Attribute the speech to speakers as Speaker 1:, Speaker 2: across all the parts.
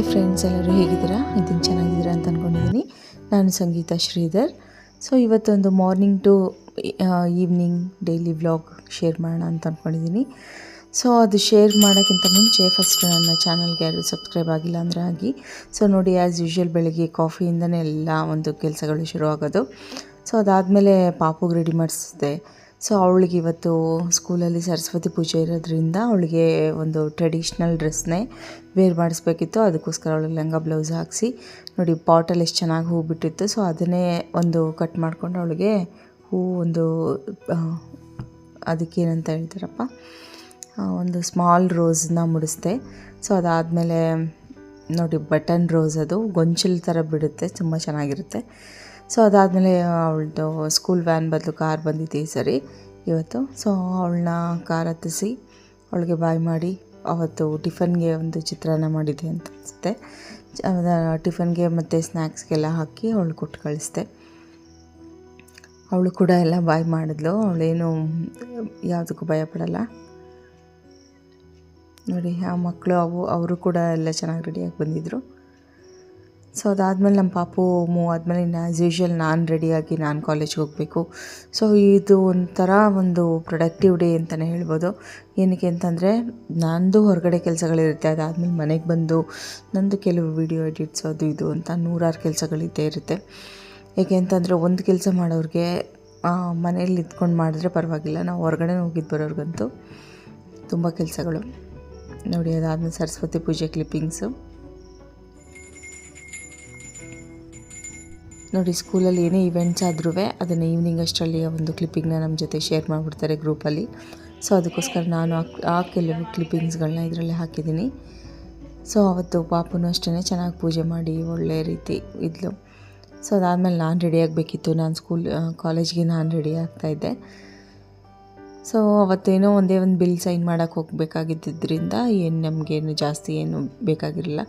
Speaker 1: Hi friends ಎಲ್ಲರೂ ಹೇಗಿದ್ದೀರಾ? ಇದನ್ನು ಚೆನ್ನಾಗಿದ್ದೀರಾ ಅಂತ ಅಂದ್ಕೊಂಡಿದ್ದೀನಿ ನಾನು ಸಂಗೀತ ಶ್ರೀಧರ್. ಸೊ ಇವತ್ತೊಂದು morning to evening daily vlog share ಮಾಡೋಣ ಅಂತ ಅಂದ್ಕೊಂಡಿದ್ದೀನಿ ಸೊ ಅದು ಶೇರ್ ಮಾಡೋಕ್ಕಿಂತ ಮುಂಚೆ ಫಸ್ಟ್ ನನ್ನ ಚಾನಲ್ಗೆ ಯಾರು ಸಬ್ಸ್ಕ್ರೈಬ್ ಆಗಿಲ್ಲ ಅಂದರೆ ಆಗಿ. ಸೊ ನೋಡಿ ಆ್ಯಸ್ ಯೂಶ್ವಲ್ ಬೆಳಗ್ಗೆ ಕಾಫಿಯಿಂದನೇ ಎಲ್ಲ ಒಂದು ಕೆಲಸಗಳು ಶುರು ಆಗೋದು ಸೊ ಅದಾದಮೇಲೆ ಪಾಪುಗೆ ರೆಡಿ ಮಾಡಿಸಿದೆ. ಸೊ ಅವಳಿಗೆ ಇವತ್ತು ಸ್ಕೂಲಲ್ಲಿ ಸರಸ್ವತಿ ಪೂಜೆ ಇರೋದ್ರಿಂದ ಅವಳಿಗೆ ಒಂದು ಟ್ರೆಡಿಷ್ನಲ್ ಡ್ರೆಸ್ನೇ ವೇರ್ ಮಾಡಿಸ್ಬೇಕಿತ್ತು. ಅದಕ್ಕೋಸ್ಕರ ಅವಳಿಗೆ ಲಂಗ ಬ್ಲೌಸ್ ಹಾಕಿಸಿ, ನೋಡಿ ಪಾಟಲ್ಲಿ ಎಷ್ಟು ಚೆನ್ನಾಗಿ ಹೂ ಬಿಟ್ಟಿತ್ತು. ಸೊ ಅದನ್ನೇ ಒಂದು ಕಟ್ ಮಾಡಿಕೊಂಡು ಅವಳಿಗೆ ಹೂ ಒಂದು ಅದಕ್ಕೇನಂತ ಹೇಳ್ತಾರಪ್ಪ? ಒಂದು ಸ್ಮಾಲ್ ರೋಸ್ನ ಮುಡಿಸ್ದೆ. ಸೊ ಅದಾದಮೇಲೆ ನೋಡಿ ಬಟನ್ ರೋಸ್ ಅದು ಗೊಂಚಲ್ ಥರ ಬಿಡುತ್ತೆ, ತುಂಬ ಚೆನ್ನಾಗಿರುತ್ತೆ. ಸೊ ಅದಾದಮೇಲೆ ಅವಳದು ಸ್ಕೂಲ್ ವ್ಯಾನ್ ಬದಲು ಕಾರ್ ಬಂದಿತ್ತು ಈ ಸರಿ. ಇವತ್ತು ಸೊ ಅವಳನ್ನ ಕಾರ್ ಹತ್ತಿಸಿ ಅವಳಿಗೆ ಬಾಯ್ ಮಾಡಿ ಅವತ್ತು ಟಿಫನ್ಗೆ ಒಂದು ಚಿತ್ರಾನ್ನ ಮಾಡಿದ್ದೆ ಅಂತ ಅನಿಸುತ್ತೆ. ಟಿಫನ್ಗೆ ಮತ್ತು ಸ್ನ್ಯಾಕ್ಸ್ಗೆಲ್ಲ ಹಾಕಿ ಅವಳು ಕೊಟ್ಟು ಕಳಿಸ್ದೆ ಅವಳು ಕೂಡ ಎಲ್ಲ ಬಾಯ್ ಮಾಡಿದ್ಲು. ಅವಳೇನು ಯಾವುದಕ್ಕೂ ಭಯಪಡಲ್ಲ ನೋಡಿ, ಆ ಮಕ್ಕಳು, ಅವು, ಅವರು ಕೂಡ ಎಲ್ಲ ಚೆನ್ನಾಗಿ ರೆಡಿಯಾಗಿ ಬಂದಿದ್ದರು ಸೊ ಅದಾದಮೇಲೆ ನಮ್ಮ ಪಾಪು ಮೂವ್ ಆದಮೇಲೆ ಇನ್ನು ಆ್ಯಸ್ ಯೂಶ್ವಲ್ ನಾನು ರೆಡಿಯಾಗಿ ನಾನು ಕಾಲೇಜ್ಗೆ ಹೋಗಬೇಕು. ಸೊ ಇದು ಒಂಥರ ಒಂದು ಪ್ರೊಡಕ್ಟಿವ್ ಡೇ ಅಂತಲೇ ಹೇಳ್ಬೋದು. ಏನಕ್ಕೆ ಅಂತಂದರೆ, ನಂದು ಹೊರಗಡೆ ಕೆಲಸಗಳಿರುತ್ತೆ. ಅದಾದಮೇಲೆ ಮನೆಗೆ ಬಂದು ನಂದು ಕೆಲವು ವೀಡಿಯೋ ಎಡಿಟ್ಸ್ ಅದು ಇದು ಅಂತ ನೂರಾರು ಕೆಲಸಗಳಿದ್ದೇ ಇರುತ್ತೆ. ಏಕೆ ಅಂತಂದರೆ, ಒಂದು ಕೆಲಸ ಮಾಡೋರಿಗೆ ಮನೇಲಿ ಇದ್ಕೊಂಡು ಮಾಡಿದ್ರೆ ಪರವಾಗಿಲ್ಲ. ನಾವು ಹೊರಗಡೆ ಹೋಗಿದ್ದು ಬರೋರ್ಗಂತೂ ತುಂಬ ಕೆಲಸಗಳು. ನೋಡಿ, ಅದಾದಮೇಲೆ ಸರಸ್ವತಿ ಪೂಜೆ ಕ್ಲಿಪ್ಪಿಂಗ್ಸು ನೋಡಿ, ಸ್ಕೂಲಲ್ಲಿ ಏನೇ ಇವೆಂಟ್ಸ್ ಆದ್ರೂ ಅದನ್ನು ಈವ್ನಿಂಗ್ ಅಷ್ಟರಲ್ಲಿ ಒಂದು ಕ್ಲಿಪ್ಪಿಂಗ್ನ ನಮ್ಮ ಜೊತೆ ಶೇರ್ ಮಾಡಿಬಿಡ್ತಾರೆ ಗ್ರೂಪಲ್ಲಿ ಸೊ ಅದಕ್ಕೋಸ್ಕರ ನಾನು ಆ ಕೆಲವು ಕ್ಲಿಪ್ಪಿಂಗ್ಸ್ಗಳನ್ನ ಇದರಲ್ಲೇ ಹಾಕಿದ್ದೀನಿ. ಸೊ ಅವತ್ತು ಪಾಪುನೂ ಅಷ್ಟೇ ಚೆನ್ನಾಗಿ ಪೂಜೆ ಮಾಡಿ ಒಳ್ಳೆ ರೀತಿ ಇದ್ಲು. ಸೊ ಅದಾದಮೇಲೆ ನಾನು ರೆಡಿ ಆಗಬೇಕಿತ್ತು. ನಾನು ಸ್ಕೂಲ್ ಕಾಲೇಜ್ಗೆ ನಾನು ರೆಡಿ ಆಗ್ತಾಯಿದ್ದೆ ಸೊ ಅವತ್ತೇನೋ ಒಂದೇ ಒಂದು ಬಿಲ್ ಸೈನ್ ಮಾಡೋಕ್ಕೆ ಹೋಗಬೇಕಾಗಿದ್ದರಿಂದ ಏನು ನಮಗೇನು ಜಾಸ್ತಿ ಏನು ಬೇಕಾಗಿರಲಿಲ್ಲ.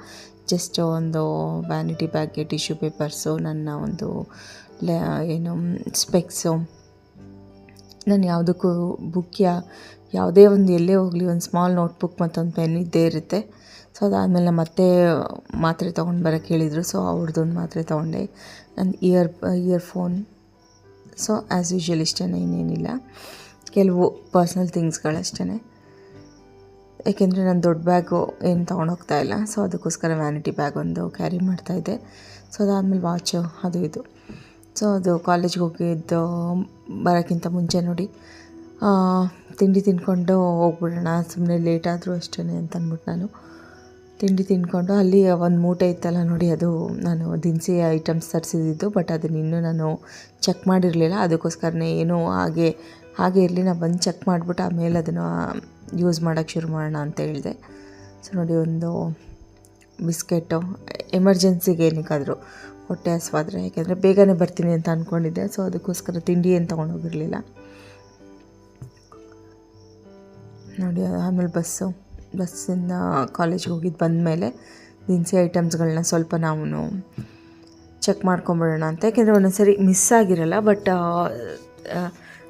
Speaker 1: ಜಸ್ಟ್ ಒಂದು ವ್ಯಾನಿಟಿ ಬ್ಯಾಗ್ಗೆ ಟಿಶ್ಯೂ ಪೇಪರ್ಸು ನನ್ನ ಒಂದು ಏನು ಸ್ಪೆಕ್ಸು ನಾನು ಯಾವುದಕ್ಕೂ ಬುಕ್ ಯಾವುದೇ ಒಂದು ಎಲ್ಲೇ ಹೋಗಲಿ, ಒಂದು ಸ್ಮಾಲ್ ನೋಟ್ಬುಕ್ ಮತ್ತೊಂದು ಪೆನ್ ಇದ್ದೇ ಇರುತ್ತೆ. ಸೊ ಅದಾದಮೇಲೆ ನಮ್ಮ ಮತ್ತೆ ಮಾತ್ರೆ ತೊಗೊಂಡು ಬರೋಕ್ಕೆ ಹೇಳಿದರು. ಸೊ ಅವ್ರದ್ದೊಂದು ಮಾತ್ರೆ ತೊಗೊಂಡೆ. ನನ್ನ ear earphone so as usual ಇಷ್ಟೇ ಇನ್ನೇನಿಲ್ಲ. ಕೆಲವು ಪರ್ಸ್ನಲ್ ಥಿಂಗ್ಸ್ಗಳಷ್ಟೇ ಏಕೆಂದರೆ ನಾನು ದೊಡ್ಡ ಬ್ಯಾಗು ಏನು ತೊಗೊಂಡೋಗ್ತಾ ಇಲ್ಲ. ಸೊ ಅದಕ್ಕೋಸ್ಕರ ವ್ಯಾನಿಟಿ ಬ್ಯಾಗ್ ಒಂದು ಕ್ಯಾರಿ ಮಾಡ್ತಾಯಿದ್ದೆ. ಸೊ ಅದಾದಮೇಲೆ ವಾಚು ಅದು ಇದು. ಸೊ ಅದು ಕಾಲೇಜ್ಗೆ ಹೋಗಿದ್ದು, ಬರೋಕ್ಕಿಂತ ಮುಂಚೆ ನೋಡಿ. ತಿಂಡಿ ತಿನ್ಕೊಂಡು ಹೋಗ್ಬಿಡೋಣ. ಸುಮ್ಮನೆ ಲೇಟ್ ಆದರೂ ಅಷ್ಟೇ ಅಂತ ಅಂದ್ಬಿಟ್ಟು ನಾನು. ತಿಂಡಿ ತಿನ್ಕೊಂಡು ಅಲ್ಲಿ ಒಂದು ಮೂಟೆ ಇತ್ತಲ್ಲ ನೋಡಿ, ಅದು ನಾನು ದಿನಸಿ ಐಟಮ್ಸ್ ತರಿಸಿದ್ದು. ಬಟ್ ಅದನ್ನ ಇನ್ನೂ ನಾನು ಚೆಕ್ ಮಾಡಿರಲಿಲ್ಲ. ಅದಕ್ಕೋಸ್ಕರನೇ ಏನೋ ಹಾಗೆ ಹಾಗೆ ಇರಲಿ, ನಾ ಬಂದು ಚೆಕ್ ಮಾಡಿಬಿಟ್ಟು ಆಮೇಲೆ ಅದನ್ನು ಯೂಸ್ ಮಾಡೋಕ್ಕೆ ಶುರು ಮಾಡೋಣ ಅಂತ ಹೇಳಿದೆ. ಸೊ ನೋಡಿ, ಒಂದು ಬಿಸ್ಕೆಟು, ಎಮರ್ಜೆನ್ಸಿಗೆ ಏನಕ್ಕಾದರೂ ಹೊಟ್ಟೆ ಹಸುವಾದರೆ, ಯಾಕೆಂದರೆ ಬೇಗನೆ ಬರ್ತೀನಿ ಅಂತ ಅಂದ್ಕೊಂಡಿದ್ದೆ ಸೊ ಅದಕ್ಕೋಸ್ಕರ ತಿಂಡಿ ಏನು ತೊಗೊಂಡೋಗಿರಲಿಲ್ಲ ನೋಡಿ, ಆಮೇಲೆ ಬಸ್ಸು ಬಸ್ಸಿಂದ ಕಾಲೇಜ್ಗೆ ಹೋಗಿದ್ದು ಬಂದಮೇಲೆ ದಿನಸಿ ಐಟಮ್ಸ್ಗಳನ್ನ ಸ್ವಲ್ಪ ನಾವು ಚೆಕ್ ಮಾಡ್ಕೊಂಬಿಡೋಣ ಅಂತ. ಯಾಕೆಂದರೆ ಒಂದೊಂದು ಸರಿ ಮಿಸ್ ಆಗಿರಲ್ಲ ಬಟ್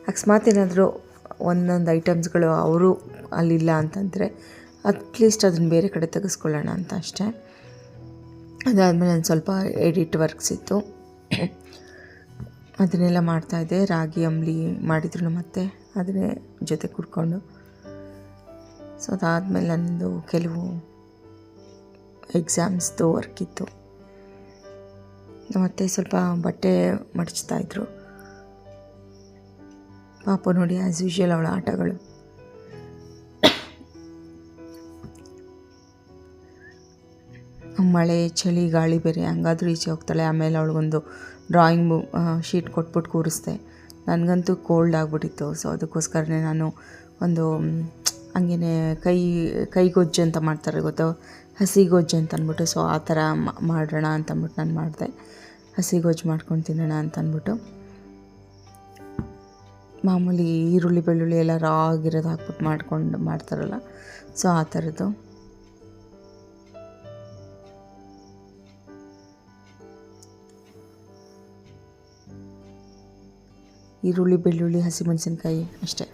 Speaker 1: ಅಕಸ್ಮಾತ್ ಏನಾದರೂ ಒಂದೊಂದು ಐಟಮ್ಸ್ಗಳು ಅವರು ಅಲ್ಲಿಲ್ಲ ಅಂತಂದರೆ ಅಟ್ಲೀಸ್ಟ್ ಅದನ್ನು ಬೇರೆ ಕಡೆ ತೆಗೆಸ್ಕೊಳ್ಳೋಣ ಅಂತ ಅಷ್ಟೇ. ಅದಾದಮೇಲೆ ನಾನು ಸ್ವಲ್ಪ ಎಡಿಟ್ ವರ್ಕ್ಸ್ ಇತ್ತು. ಅದನ್ನೆಲ್ಲ ಮಾಡ್ತಾಯಿದ್ದೆ ರಾಗಿ, ಅಂಬ್ಲಿ ಮಾಡಿದ್ರು ಮತ್ತೆ ಅದನ್ನೇ ಜೊತೆ ಕುಡ್ಕೊಂಡು. ಸೊ ಅದಾದಮೇಲೆ ನನ್ನದು ಕೆಲವು ಎಕ್ಸಾಮ್ಸ್ದು ವರ್ಕ್ ಇತ್ತು. ಮತ್ತು ಸ್ವಲ್ಪ ಬಟ್ಟೆ ಮಡಚ್ತಾಯಿದ್ರು ಪಾಪ ನೋಡಿ ಆ್ಯಸ್ ಯೂಶ್ವಲ್ ಅವಳ ಆಟಗಳು. ಮಳೆ, ಚಳಿ, ಗಾಳಿ ಬೇರೆ ಹಂಗಾದ್ರೂ ಈಚೆ ಹೋಗ್ತಾಳೆ. ಆಮೇಲೆ ಅವಳಿಗೊಂದು ಡ್ರಾಯಿಂಗ್ ಶೀಟ್ ಕೊಟ್ಬಿಟ್ಟು ಕೂರಿಸ್ದೆ ನನಗಂತೂ ಕೋಲ್ಡ್ ಆಗಿಬಿಟ್ಟಿತ್ತು. ಸೊ ಅದಕ್ಕೋಸ್ಕರನೇ ನಾನು ಒಂದು ಹಂಗೇ ಕೈ ಕೈಗೊಜ್ಜು ಅಂತ ಮಾಡ್ತಾರೆ ಗೊತ್ತು? ಹಸಿ ಗೊಜ್ಜು ಅಂತ ಅಂದ್ಬಿಟ್ಟು ಸೊ ಆ ಥರ ಮಾಡೋಣ ಅಂತ ಅಂದ್ಬಿಟ್ಟು ನಾನು ಮಾಡಿದೆ. ಹಸಿ ಗೊಜ್ಜು ಮಾಡ್ಕೊಂಡು ತಿನ್ನೋಣ ಅಂತ ಅಂದ್ಬಿಟ್ಟು ಮಾಮೂಲಿ ಈರುಳ್ಳಿ, ಬೆಳ್ಳುಳ್ಳಿ ಎಲ್ಲ ರಾಗಿರೋದು ಹಾಕ್ಬಿಟ್ಟು ಮಾಡ್ಕೊಂಡು ಮಾಡ್ತಾರಲ್ಲ ಸೊ ಆ ಥರದ್ದು ಈರುಳ್ಳಿ, ಬೆಳ್ಳುಳ್ಳಿ, ಹಸಿಮೆಣಸಿನ್ಕಾಯಿ ಅಷ್ಟೇ.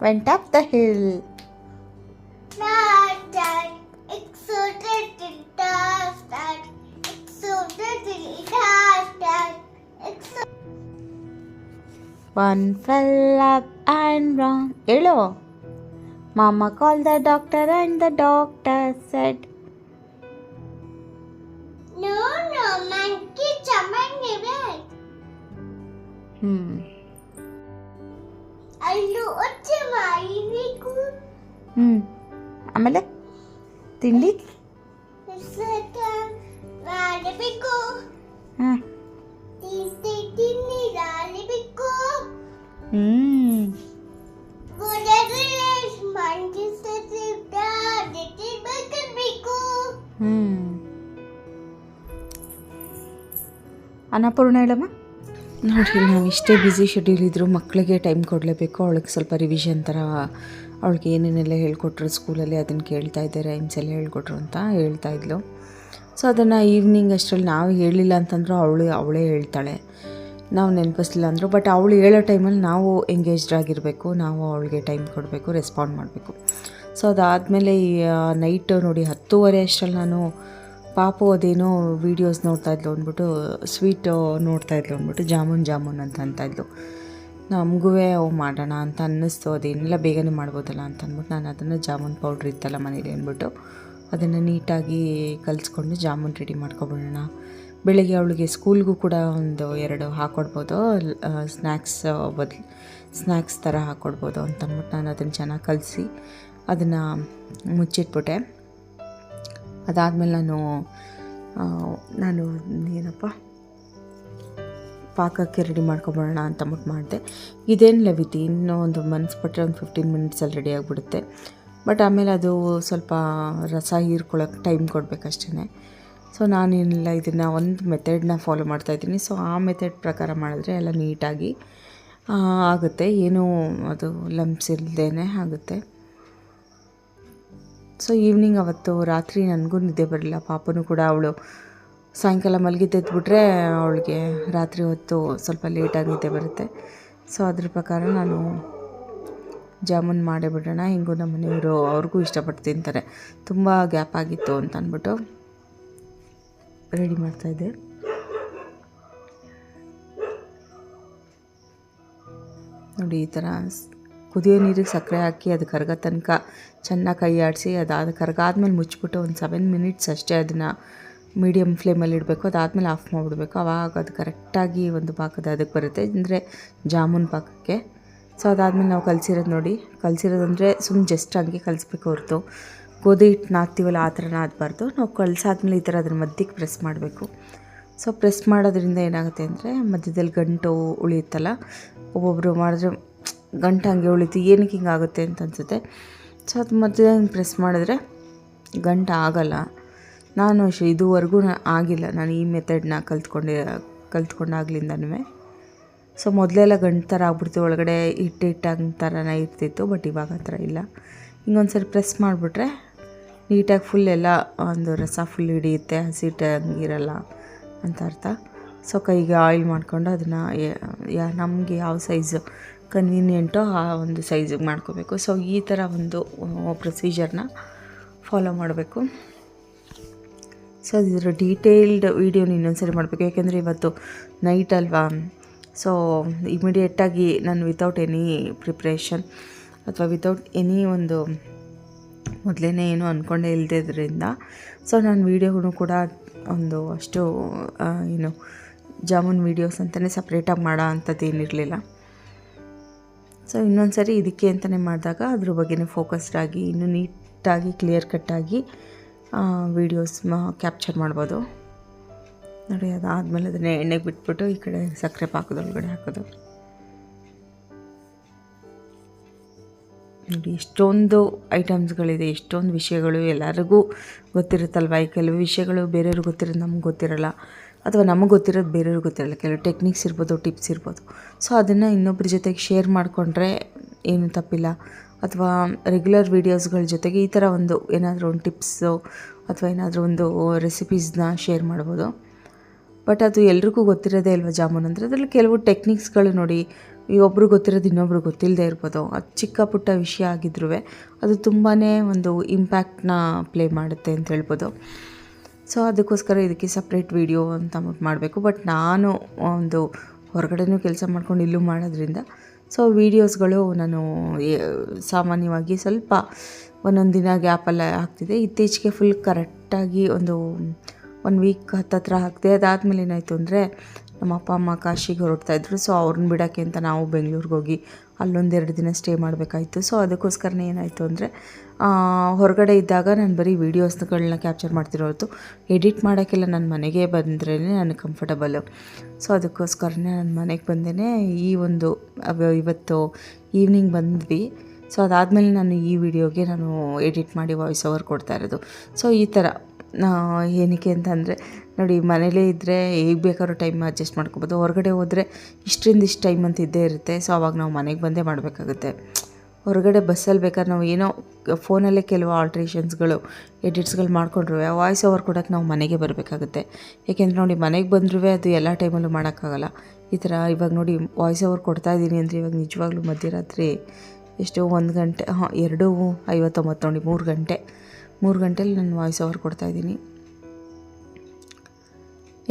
Speaker 2: went up the hill.
Speaker 1: One fell up and wrong. Hello, Mama called the doctor, and the doctor said,
Speaker 2: No, no, monkey, someone Hmm. ಬೇಕಬೇಕು
Speaker 1: ಹ್ಞೂ ಅನ್ನಪೂರ್ಣ ಹೇಳಮ್ಮ ನೋಡಿ, ನಾವು ಇಷ್ಟೇ ಬ್ಯುಸಿ ಶೆಡ್ಯೂಲ್ ಇದ್ದರೂ ಮಕ್ಕಳಿಗೆ ಟೈಮ್ ಕೊಡಲೇಬೇಕು. ಅವಳಿಗೆ ಸ್ವಲ್ಪ ರಿವಿಷನ್ ಥರ ಅವಳಿಗೆ ಏನೇನೆಲ್ಲ ಹೇಳ್ಕೊಟ್ರು ಸ್ಕೂಲಲ್ಲಿ ಅದನ್ನು ಕೇಳ್ತಾ ಇದ್ದಾರೆ ಎಲ್ಲ ಹೇಳ್ಕೊಟ್ರು ಅಂತ ಹೇಳ್ತಾ ಇದ್ಲು. ಸೊ ಅದನ್ನು ಈವ್ನಿಂಗ್ ಅಷ್ಟರಲ್ಲಿ ನಾವು ಹೇಳಿಲ್ಲ ಅಂತಂದ್ರೂ ಅವಳು, ಅವಳೇ ಹೇಳ್ತಾಳೆ. ನಾವು ನೆನಪಿಸ್ಲಿಲ್ಲ ಅಂದರು ಬಟ್ ಅವಳು ಹೇಳೋ ಟೈಮಲ್ಲಿ ನಾವು ಎಂಗೇಜ್ಡ್ ಆಗಿರಬೇಕು, ನಾವು ಅವಳಿಗೆ ಟೈಮ್ ಕೊಡಬೇಕು ರೆಸ್ಪಾಂಡ್ ಮಾಡಬೇಕು. ಸೊ ಅದಾದಮೇಲೆ ಈ ನೈಟ್ ನೋಡಿ ಹತ್ತೂವರೆ ಅಷ್ಟರಲ್ಲಿ ನಾನು ಪಾಪು ಅದೇನೋ ವೀಡಿಯೋಸ್ ನೋಡ್ತಾ ಇದ್ಲು ಅಂದ್ಬಿಟ್ಟು ಸ್ವೀಟು ನೋಡ್ತಾ ಇದ್ಲು ಅಂದ್ಬಿಟ್ಟು, ಜಾಮೂನ್ ಜಾಮೂನ್ ಅಂತ ಅಂತ ಇದ್ಲು. ನಮಗೂ ಅವು ಮಾಡೋಣ ಅಂತ ಅನ್ನಿಸ್ತು. ಅದೇನೆಲ್ಲ ಬೇಗನೆ ಮಾಡ್ಬೋದಲ್ಲ ಅಂತ ಅಂದ್ಬಿಟ್ಟು ನಾನು ಅದನ್ನು ಜಾಮೂನ್ ಪೌಡ್ರ್ ಇತ್ತಲ್ಲ ಮನೇಲಿ ಅಂದ್ಬಿಟ್ಟು, ಅದನ್ನು ನೀಟಾಗಿ ಕಲಿಸ್ಕೊಂಡು ಜಾಮೂನ್ ರೆಡಿ ಮಾಡ್ಕೊಬಿಡೋಣ. ಬೆಳಗ್ಗೆ ಅವಳಿಗೆ ಸ್ಕೂಲ್ಗೂ ಕೂಡ ಒಂದು ಎರಡು ಹಾಕ್ಕೊಡ್ಬೋದು ಸ್ನ್ಯಾಕ್ಸ್ ಬದಲು ಸ್ನ್ಯಾಕ್ಸ್ ಥರ ಹಾಕ್ಕೊಡ್ಬೋದು ಅಂತ ಅಂದ್ಬಿಟ್ಟು ನಾನು ಅದನ್ನು ಚೆನ್ನಾಗಿ ಕಲಸಿ ಅದನ್ನು ಮುಚ್ಚಿಟ್ಬಿಟ್ಟೆ. ಅದಾದಮೇಲೆ ನಾನು ನಾನು ಏನಪ್ಪ, ಪಾಕಕ್ಕೆ ರೆಡಿ ಮಾಡ್ಕೊಬೋಣ ಅಂತ ಅಂದ್ಬಿಟ್ಟು ಮಾಡಿದೆ. ಇದೇನು ಲವಿತಿ ಇನ್ನೂ ಒಂದು ಮನ್ಸು ಪಟ್ಟರೆ ಒಂದು ಫಿಫ್ಟೀನ್ ಮಿನಿಟ್ಸಲ್ಲಿ ರೆಡಿ ಆಗಿಬಿಡುತ್ತೆ. ಬಟ್ ಆಮೇಲೆ ಅದು ಸ್ವಲ್ಪ ರಸ ಹೀರ್ಕೊಳ್ಳೋಕೆ ಟೈಮ್ ಕೊಡಬೇಕಷ್ಟೇ ಸೊ ನಾನೇನಿಲ್ಲ ಇದನ್ನು ಒಂದು ಮೆಥಡ್ನ ಫಾಲೋ ಮಾಡ್ತಾಯಿದ್ದೀನಿ ಸೊ ಆ ಮೆಥಡ್ ಪ್ರಕಾರ ಮಾಡಿದ್ರೆ ಎಲ್ಲ ನೀಟಾಗಿ ಆಗುತ್ತೆ. ಏನೂ ಅದು ಲಂಪ್ಸ್ ಇಲ್ಲದೇ ಆಗುತ್ತೆ. ಸೊ ಈವ್ನಿಂಗ್ ಅವತ್ತು, ರಾತ್ರಿ ನನಗೂ ನಿದ್ದೆ ಬರಲಿಲ್ಲ. ಪಾಪನೂ ಕೂಡ ಅವಳು ಸಾಯಂಕಾಲ ಮಲಗಿದ್ದೆದ್ಬಿಟ್ರೆ ಅವಳಿಗೆ ರಾತ್ರಿ ಹೊತ್ತು ಸ್ವಲ್ಪ ಲೇಟಾಗಿ ನಿದ್ದೆ ಬರುತ್ತೆ. ಸೊ ಅದ್ರ ಪ್ರಕಾರ ನಾನು ಜಾಮೂನ್ ಮಾಡೇ ಬಿಡೋಣ ಹಿಂಗೂ ನಮ್ಮ ಮನೆಯವರು ಅವ್ರಿಗೂ ಇಷ್ಟಪಟ್ಟು ತಿಂತಾರೆ. ತುಂಬ ಗ್ಯಾಪ್ ಆಗಿತ್ತು ಅಂತ ಅಂದ್ಬಿಟ್ಟು ರೆಡಿ ಮಾಡ್ತಾಯಿದ್ದೆ ನೋಡಿ, ಈ ಥರ ಕುದಿಯೋ ನೀರಿಗೆ ಸಕ್ಕರೆ ಹಾಕಿ ಅದು ಕರಗೋ ತನಕ ಚೆನ್ನಾಗಿ ಕೈ ಆಡಿಸಿ ಅದಾದ ಕರಗಾದ್ಮೇಲೆ ಮುಚ್ಚಿಬಿಟ್ಟು ಒಂದು ಸೆವೆನ್ ಮಿನಿಟ್ಸ್ ಅಷ್ಟೇ ಅದನ್ನು ಮೀಡಿಯಮ್ ಫ್ಲೇಮಲ್ಲಿ ಇಡಬೇಕು. ಅದಾದಮೇಲೆ ಆಫ್ ಮಾಡಿಬಿಡ್ಬೇಕು. ಆವಾಗ ಅದು ಕರೆಕ್ಟಾಗಿ ಒಂದು ಪಾಕದ ಅದಕ್ಕೆ ಬರುತ್ತೆ. ಅಂದರೆ ಜಾಮೂನ್ ಪಾಕಕ್ಕೆ. ಸೊ ಅದಾದಮೇಲೆ ನಾವು ಕಲಸಿರೋದು ನೋಡಿ. ಕಲಸಿರೋದಂದರೆ ಸುಮ್ಮನೆ ಜಸ್ಟ್ ಹಂಗೆ ಕಲಿಸ್ಬೇಕು ಹೊರತು. ಗೋಧಿ ಹಿಟ್ಟು ನಾದ್ತೀವಲ್ಲ ಆ ಥರ ನಾದಬಾರ್ದು ನಾವು ಕಲಸಾದ್ಮೇಲೆ ಈ ಥರ ಅದ್ರ ಮಧ್ಯಕ್ಕೆ ಪ್ರೆಸ್ ಮಾಡಬೇಕು. ಸೊ ಪ್ರೆಸ್ ಮಾಡೋದ್ರಿಂದ ಏನಾಗುತ್ತೆ ಅಂದರೆ ಮಧ್ಯದಲ್ಲಿ ಗಂಟು ಉಳಿಯುತ್ತಲ್ಲ? ಒಬ್ಬೊಬ್ಬರು ಮಾಡಿದ್ರೆ ಗಂಟು ಹಂಗೆ ಉಳಿತು, ಏನಕ್ಕೆ ಹಿಂಗಾಗುತ್ತೆ ಅಂತ ಅನಿಸುತ್ತೆ. ಸೊ ಅದು ಮತ್ತೆ ಪ್ರೆಸ್ ಮಾಡಿದ್ರೆ ಗಂಟು ಆಗಲ್ಲ. ನಾನು ಅಷ್ಟೇ ಇದುವರೆಗೂ ಆಗಿಲ್ಲ. ನಾನು ಈ ಮೆಥಡ್ನ ಕಲ್ತ್ಕೊಂಡೆ ಕಲ್ತ್ಕೊಂಡಾಗ್ಲಿಂದನೂ ಸೊ ಮೊದಲೆಲ್ಲ ಗಂಟು ಥರ ಆಗ್ಬಿಡ್ತು. ಒಳಗಡೆ ಹಿಟ್ಟು ಹಿಟ್ಟಂಗೆ ಥರನೇ ಇರ್ತಿತ್ತು ಬಟ್ ಇವಾಗ ಆ ಥರ ಇಲ್ಲ. ಹಿಂಗೊಂದು ಸರಿ ಪ್ರೆಸ್ ಮಾಡಿಬಿಟ್ರೆ ನೀಟಾಗಿ ಫುಲ್ ಎಲ್ಲ ಒಂದು ರಸ ಫುಲ್ ಹಿಡಿಯುತ್ತೆ ಹಸಿಟ್ಟಂಗಿರಲ್ಲ ಅಂತ ಅರ್ಥ. ಸೊ ಕೈಗೆ ಆಯಿಲ್ ಮಾಡಿಕೊಂಡು ಅದನ್ನು ನಮಗೆ ಯಾವ ಸೈಜು ಕನ್ವೀನಿಯೆಂಟೋ ಆ ಒಂದು ಸೈಜಿಗೆ ಮಾಡ್ಕೋಬೇಕು. ಸೊ ಈ ಥರ ಒಂದು ಪ್ರೊಸೀಜರ್ನ ಫಾಲೋ ಮಾಡಬೇಕು. ಸೊ ಇದರ ಡೀಟೇಲ್ಡ್ ವೀಡಿಯೋನ ಇನ್ನೊಂದ್ಸರಿ ಮಾಡಬೇಕು. ಯಾಕೆಂದರೆ ಇವತ್ತು ನೈಟ್ ಅಲ್ವಾ? ಸೊ ಇಮಿಡಿಯೇಟಾಗಿ ನಾನು ವಿತೌಟ್ ಎನಿ ಪ್ರಿಪ್ರೇಷನ್ ಅಥವಾ ವಿತೌಟ್ ಎನಿ ಒಂದು ಮೊದಲೇ ಏನು ಅಂದ್ಕೊಂಡೇ ಇಲ್ಲದಿದ್ದರಿಂದ ಸೊ ನಾನು ವೀಡಿಯೋನು ಕೂಡ ಒಂದು ಅಷ್ಟು ಏನು ಜಾಮೂನ್ ವೀಡಿಯೋಸ್ ಅಂತಲೇ ಸಪ್ರೇಟಾಗಿ ಮಾಡೋ ಅಂಥದ್ದು ಏನಿರಲಿಲ್ಲ ಸೊ ಇನ್ನೊಂದು ಸರಿ ಇದಕ್ಕೆ ಅಂತಲೇ ಮಾಡಿದಾಗ ಅದ್ರ ಬಗ್ಗೆನೇ ಫೋಕಸ್ಡ್ ಆಗಿ, ಇನ್ನೂ ನೀಟಾಗಿ ಕ್ಲಿಯರ್ ಕಟ್ಟಾಗಿ ವೀಡಿಯೋಸ್ ಕ್ಯಾಪ್ಚರ್ ಮಾಡ್ಬೋದು. ನೋಡಿ, ಅದಾದಮೇಲೆ ಅದನ್ನೇ ಎಣ್ಣೆಗೆ ಬಿಟ್ಬಿಟ್ಟು ಈ ಕಡೆ ಸಕ್ಕರೆ ಪಾಕದೊಳಗಡೆ ಹಾಕೋದು. ನೋಡಿ, ಎಷ್ಟೊಂದು ಐಟಮ್ಸ್ಗಳಿದೆ ಎಷ್ಟೊಂದು ವಿಷಯಗಳು ಎಲ್ಲರಿಗೂ ಗೊತ್ತಿರುತ್ತಲ್ವ? ಈ ಕೆಲವು ವಿಷಯಗಳು ಬೇರೆಯವ್ರಿಗೆ ಗೊತ್ತಿರೋದು ನಮ್ಗೆ ಗೊತ್ತಿರಲ್ಲ. ಅಥವಾ ನಮಗೆ ಗೊತ್ತಿರೋದು ಬೇರೆಯವ್ರಿಗೆ ಗೊತ್ತಿರಲ್ಲ ಕೆಲವು ಟೆಕ್ನಿಕ್ಸ್ ಇರ್ಬೋದು ಟಿಪ್ಸ್ ಇರ್ಬೋದು. ಸೊ ಅದನ್ನು ಇನ್ನೊಬ್ಬರ ಜೊತೆಗೆ ಶೇರ್ ಮಾಡಿಕೊಂಡ್ರೆ ಏನು ತಪ್ಪಿಲ್ಲ. ಅಥವಾ ರೆಗ್ಯುಲರ್ ವೀಡಿಯೋಸ್ಗಳ ಜೊತೆಗೆ ಈ ಥರ ಒಂದು ಏನಾದರೂ ಒಂದು ಟಿಪ್ಸು ಅಥವಾ ಏನಾದರೂ ಒಂದು ರೆಸಿಪೀಸ್ನ ಶೇರ್ ಮಾಡ್ಬೋದು. ಬಟ್ ಅದು ಎಲ್ರಿಗೂ ಗೊತ್ತಿರೋದೇ ಅಲ್ವಾ ಜಾಮೂನ್ ಅಂದರೆ? ಅದರಲ್ಲಿ ಕೆಲವು ಟೆಕ್ನಿಕ್ಸ್ಗಳು ನೋಡಿ, ಈ ಒಬ್ರು ಗೊತ್ತಿರೋದು ಇನ್ನೊಬ್ರು ಗೊತ್ತಿಲ್ಲದೆ ಇರ್ಬೋದು. ಅದು ಚಿಕ್ಕ ಪುಟ್ಟ ವಿಷಯ ಆಗಿದ್ರೂ ಅದು ತುಂಬಾ ಒಂದು ಇಂಪ್ಯಾಕ್ಟ್ನ ಪ್ಲೇ ಮಾಡುತ್ತೆ ಅಂತ ಹೇಳ್ಬೋದು. ಸೊ ಅದಕ್ಕೋಸ್ಕರ ಇದಕ್ಕೆ ಸಪ್ರೇಟ್ ವಿಡಿಯೋ ಅಂತ ಮಾಡಬೇಕು. ಬಟ್ ನಾನು ಒಂದು ಹೊರಗಡೆನೂ ಕೆಲಸ ಮಾಡ್ಕೊಂಡು ಇಲ್ಲೂ ಮಾಡೋದ್ರಿಂದ ಸೊ ವೀಡಿಯೋಸ್ಗಳು ನಾನು ಸಾಮಾನ್ಯವಾಗಿ ಸ್ವಲ್ಪ ಒಂದೊಂದು ದಿನ ಗ್ಯಾಪಲ್ಲ ಹಾಕ್ತಿದ್ದೆ ಇತ್ತೀಚೆಗೆ ಫುಲ್ ಕರೆಕ್ಟಾಗಿ ಒಂದು ಒನ್ ವೀಕ್ ಹತ್ತತ್ರ ಹಾಕಿದೆ ಅದಾದಮೇಲೆ ಏನಾಯಿತು ಅಂದರೆ ನಮ್ಮ ಅಪ್ಪ, ಅಮ್ಮ ಕಾಶಿಗೆ ಹೊರಡ್ತಾ ಇದ್ರು. ಸೊ ಅವ್ರನ್ನ ಬಿಡೋಕ್ಕೆ ಅಂತ ನಾವು ಬೆಂಗಳೂರಿಗೆ ಹೋಗಿ ಅಲ್ಲೊಂದೆರಡು ದಿನ ಸ್ಟೇ ಮಾಡಬೇಕಾಯಿತು. ಸೊ ಅದಕ್ಕೋಸ್ಕರನೇ ಏನಾಯಿತು ಅಂದರೆ ಹೊರಗಡೆ ಇದ್ದಾಗ ನಾನು ಬರೀ ವೀಡಿಯೋಸ್ಗಳನ್ನ ಕ್ಯಾಪ್ಚರ್ ಮಾಡ್ತಿರೋದು. ಎಡಿಟ್ ಮಾಡೋಕ್ಕೆಲ್ಲ ನನ್ನ ಮನೆಗೆ ಬಂದ್ರೇ ನನಗೆ ಕಂಫರ್ಟಬಲ್ ಸೊ ಅದಕ್ಕೋಸ್ಕರನೇ ನನ್ನ ಮನೆಗೆ ಬಂದೇ ಈ ಒಂದು ಇವತ್ತು ಈವ್ನಿಂಗ್ ಬಂದ್ವಿ. ಸೊ ಅದಾದಮೇಲೆ ನಾನು ಈ ವಿಡಿಯೋಗೆ ನಾನು ಎಡಿಟ್ ಮಾಡಿ ವಾಯ್ಸ್ ಓವರ್ ಕೊಡ್ತಾ ಇರೋದು. ಸೊ ಈ ಥರ ಏನಕ್ಕೆ ಅಂತಂದರೆ, ನೋಡಿ ಮನೇಲೇ ಇದ್ದರೆ ಹೇಗೆ ಬೇಕಾದ್ರೂ ಟೈಮ್ ಅಡ್ಜಸ್ಟ್ ಮಾಡ್ಕೋಬೋದು. ಹೊರಗಡೆ ಹೋದರೆ ಇಷ್ಟರಿಂದ ಇಷ್ಟು ಟೈಮ್ ಅಂತ ಇದ್ದೇ ಇರುತ್ತೆ. ಸೊ ಅವಾಗ ನಾವು ಮನೆಗೆ ಬಂದೇ ಮಾಡಬೇಕಾಗುತ್ತೆ. ಹೊರಗಡೆ ಬಸ್ಸಲ್ಲಿ ಬೇಕಾದ್ರೆ ನಾವು ಏನೋ ಫೋನಲ್ಲೇ ಕೆಲವು ಆಲ್ಟ್ರೇಷನ್ಸ್ಗಳು ಎಡಿಟ್ಸ್ಗಳು ಮಾಡ್ಕೊಂಡ್ರು ವಾಯ್ಸ್ ಓವರ್ ಕೊಡೋಕ್ಕೆ ನಾವು ಮನೆಗೆ ಬರಬೇಕಾಗುತ್ತೆ. ಏಕೆಂದರೆ ನೋಡಿ ಮನೆಗೆ ಬಂದರೂ ಅದು ಎಲ್ಲ ಟೈಮಲ್ಲೂ ಮಾಡೋಕ್ಕಾಗಲ್ಲ. ಈ ಥರ ಇವಾಗ ನೋಡಿ ವಾಯ್ಸ್ ಓವರ್ ಕೊಡ್ತಾ ಇದ್ದೀನಿ ಅಂದರೆ ಇವಾಗ ನಿಜವಾಗ್ಲೂ ಮಧ್ಯರಾತ್ರಿ ಎಷ್ಟು ಒಂದು ಗಂಟೆ, ಹಾಂ, ಎರಡು ಐವತ್ತೊಂಬತ್ತು ನೋಡಿ ಮೂರು ಗಂಟೆ. ಮೂರು ಗಂಟೆಲಿ ನಾನು ವಾಯ್ಸ್ ಓವರ್ ಕೊಡ್ತಾಯಿದ್ದೀನಿ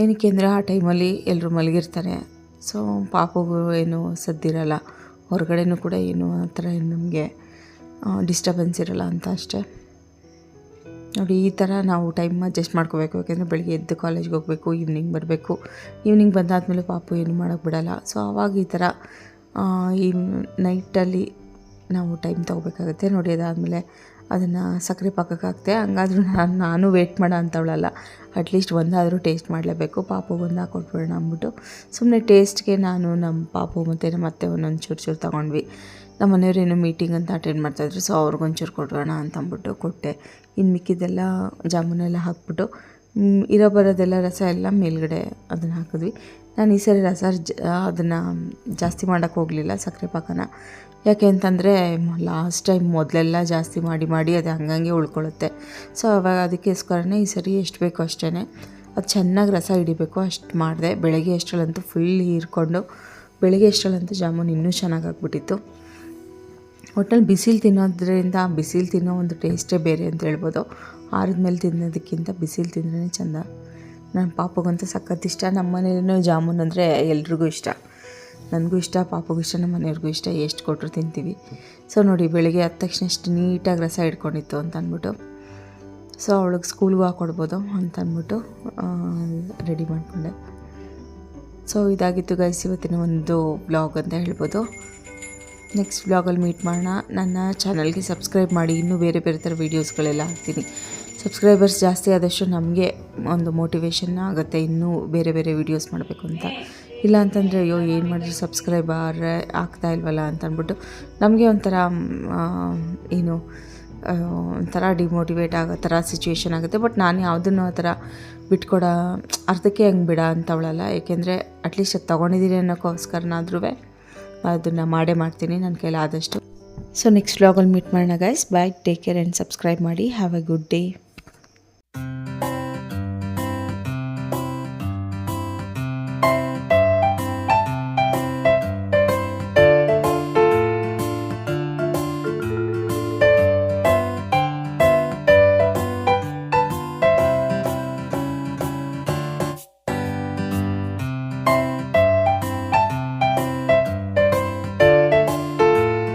Speaker 1: ಏನಕ್ಕೆ ಅಂದರೆ ಆ ಟೈಮಲ್ಲಿ ಎಲ್ಲರೂ ಮಲಗಿರ್ತಾರೆ. ಸೊ ಪಾಪಗೂ ಏನು ಸದ್ದಿರಲ್ಲ. ಹೊರಗಡೆನೂ ಕೂಡ ಏನು ಆ ಥರ ಏನು ನಮಗೆ ಡಿಸ್ಟರ್ಬೆನ್ಸ್ ಇರಲ್ಲ ಅಂತ ಅಷ್ಟೇ. ನೋಡಿ, ಈ ಥರ ನಾವು ಟೈಮ್ ಅಡ್ಜಸ್ಟ್ ಮಾಡ್ಕೋಬೇಕು. ಯಾಕೆಂದರೆ ಬೆಳಗ್ಗೆ ಎದ್ದು ಕಾಲೇಜ್ಗೆ ಹೋಗಬೇಕು ಈವ್ನಿಂಗ್ ಬರಬೇಕು. ಈವ್ನಿಂಗ್ ಬಂದಾದಮೇಲೆ ಪಾಪು ಏನು ಮಾಡೋಕ್ಕೆ ಬಿಡಲ್ಲ. ಸೊ ಆವಾಗ ಈ ಥರ ಈ ನೈಟಲ್ಲಿ ನಾವು ಟೈಮ್ ತೊಗೋಬೇಕಾಗುತ್ತೆ. ನೋಡಿ, ಅದಾದಮೇಲೆ ಅದನ್ನು ಸಕ್ಕರೆ ಪಾಕಕ್ಕೆ ಹಾಕ್ತೆ. ಹಂಗಾದ್ರೂ ನಾನು ನಾನು ವೇಟ್ ಮಾಡೋ ಅಂಥವಳಲ್ಲ ಅಟ್ಲೀಸ್ಟ್ ಒಂದಾದರೂ ಟೇಸ್ಟ್ ಮಾಡಲೇಬೇಕು. ಪಾಪು ಒಂದು ಹಾಕ್ಕೊಟ್ಬಿಡೋಣ ಅಂದ್ಬಿಟ್ಟು ಸುಮ್ಮನೆ ಟೇಸ್ಟ್ಗೆ ನಾನು ನಮ್ಮ ಪಾಪು ಮತ್ತು ನಮ್ಮ ಅತ್ತೆ ಒಂದೊಂದು ಚೂರು ಚೂರು ತೊಗೊಂಡ್ವಿ. ನಮ್ಮ ಮನೆಯವ್ರು ಏನೋ ಮೀಟಿಂಗ್ ಅಂತ ಅಟೆಂಡ್ ಮಾಡ್ತಾಯಿದ್ರು ಸೊ ಅವ್ರಿಗೊಂಚೂರು ಕೊಡೋಣ ಅಂತ ಅಂದ್ಬಿಟ್ಟು ಕೊಟ್ಟೆ. ಇನ್ನು ಮಿಕ್ಕಿದ್ದೆಲ್ಲ ಜಾಮೂನೆಲ್ಲ ಹಾಕ್ಬಿಟ್ಟು ಇರೋ ಬರೋದೆಲ್ಲ ರಸ ಎಲ್ಲ ಮೇಲ್ಗಡೆ ಅದನ್ನು ಹಾಕಿದ್ವಿ. ನಾನು ಈ ಸರಿ ರಸ ಜ, ಅದನ್ನು ಜಾಸ್ತಿ ಮಾಡೋಕ್ಕೆ ಹೋಗಲಿಲ್ಲ ಸಕ್ಕರೆ ಪಾಕನ. ಯಾಕೆ ಅಂತಂದರೆ ಲಾಸ್ಟ್ ಟೈಮ್ ಮೊದಲೆಲ್ಲ ಜಾಸ್ತಿ ಮಾಡಿ ಮಾಡಿ ಅದು ಹಂಗಂಗೆ ಉಳ್ಕೊಳ್ಳುತ್ತೆ. ಸೊ ಅವಾಗ ಅದಕ್ಕೋಸ್ಕರನೇ ಈ ಸರಿ ಎಷ್ಟು ಬೇಕೋ ಅಷ್ಟೇ ಅದು ಚೆನ್ನಾಗಿ ರಸ ಹಿಡಿಬೇಕು, ಅಷ್ಟು ಮಾಡಿದೆ. ಬೆಳಗ್ಗೆ ಎಷ್ಟರಲ್ಲಂತೂ ಫುಲ್ ಹೀರ್ಕೊಂಡು, ಬೆಳಗ್ಗೆ ಎಷ್ಟರಲ್ಲಂತೂ ಜಾಮೂನ್ ಇನ್ನೂ ಚೆನ್ನಾಗಿ ಆಗ್ಬಿಟ್ಟಿತ್ತು. ಒಟ್ಟಲ್ಲಿ ಬಿಸಿಲು ತಿನ್ನೋದ್ರಿಂದ, ಬಿಸಿಲು ತಿನ್ನೋ ಒಂದು ಟೇಸ್ಟೇ ಬೇರೆ ಅಂತ ಹೇಳ್ಬೋದು. ಆರಿದ್ಮೇಲೆ ತಿನ್ನೋದಕ್ಕಿಂತ ಬಿಸಿಲು ತಿಂದ್ರೇ ಚೆಂದ. ನನ್ನ ಪಾಪಗಂತೂ ಸಖತ್ ಇಷ್ಟ. ನಮ್ಮ ಮನೇಲೂ ಜಾಮೂನ್ ಅಂದರೆ ಎಲ್ರಿಗೂ ಇಷ್ಟ. ನನಗೂ ಇಷ್ಟ, ಪಾಪಗೂ ಇಷ್ಟ, ನಮ್ಮ ಮನೆಯವ್ರಿಗೂ ಇಷ್ಟ, ಎಷ್ಟು ಕೊಟ್ಟರು ತಿಂತೀವಿ. ಸೊ ನೋಡಿ, ಬೆಳಿಗ್ಗೆ ಆದ ತಕ್ಷಣ ಅಷ್ಟು ನೀಟಾಗಿ ರಸ ಇಟ್ಕೊಂಡಿತ್ತು ಅಂತ ಅಂದ್ಬಿಟ್ಟು. ಸೊ ಅವಳಿಗೆ ಸ್ಕೂಲ್ಗೂ ಹಾಕ್ಕೊಡ್ಬೋದು ಅಂತ ಅಂದ್ಬಿಟ್ಟು ರೆಡಿ ಮಾಡಿಕೊಂಡೆ. ಸೊ ಇದಾಗಿತ್ತು ಗೈಸ್ ಇವತ್ತಿನ ಒಂದು ಬ್ಲಾಗ್ ಅಂತ ಹೇಳ್ಬೋದು. ನೆಕ್ಸ್ಟ್ ಬ್ಲಾಗಲ್ಲಿ ಮೀಟ್ ಮಾಡೋಣ. ನನ್ನ ಚಾನಲ್ಗೆ ಸಬ್ಸ್ಕ್ರೈಬ್ ಮಾಡಿ. ಇನ್ನೂ ಬೇರೆ ಬೇರೆ ಥರ ವೀಡಿಯೋಸ್ಗಳೆಲ್ಲ ಹಾಕ್ತೀನಿ. ಸಬ್ಸ್ಕ್ರೈಬರ್ಸ್ ಜಾಸ್ತಿ ಆದಷ್ಟು ನಮಗೆ ಒಂದು ಮೋಟಿವೇಶನ್ ಆಗುತ್ತೆ ಇನ್ನೂ ಬೇರೆ ಬೇರೆ ವೀಡಿಯೋಸ್ ಮಾಡಬೇಕು ಅಂತ. ಇಲ್ಲ ಅಂತಂದರೆ ಅಯ್ಯೋ, ಏನು ಮಾಡಿದ್ರು ಸಬ್ಸ್ಕ್ರೈಬರ್ ಆಗ್ತಾ ಇಲ್ವಲ್ಲ? ಅಂತ ಅಂದ್ಬಿಟ್ಟು ನಮಗೆ ಒಂಥರ ಏನು ಒಂಥರ ಡಿಮೋಟಿವೇಟ್ ಆಗೋ ಥರ ಸಿಚುವೇಶನ್ ಆಗುತ್ತೆ. ಬಟ್ ನಾನು ಯಾವುದನ್ನು ಆ ಥರ ಬಿಟ್ಕೊಡೋ, ಅರ್ಧಕ್ಕೆ ಹಂಗೆ ಬಿಡ ಅಂತವಳಲ್ಲ. ಏಕೆಂದರೆ ಅಟ್ಲೀಸ್ಟ್ ಅದು ತೊಗೊಂಡಿದ್ದೀನಿ ಅನ್ನೋಕ್ಕೋಸ್ಕರನಾದ್ರೂ ಅದನ್ನು ಮಾಡೇ ಮಾಡ್ತೀನಿ ನನ್ನ ಕೈಲಿ ಆದಷ್ಟು ಸೊ ನೆಕ್ಸ್ಟ್ ವ್ಲಾಗಲ್ಲಿ ಮೀಟ್ ಮಾಡೋಣ guys bye take care and subscribe ಮಾಡಿ. Have a good day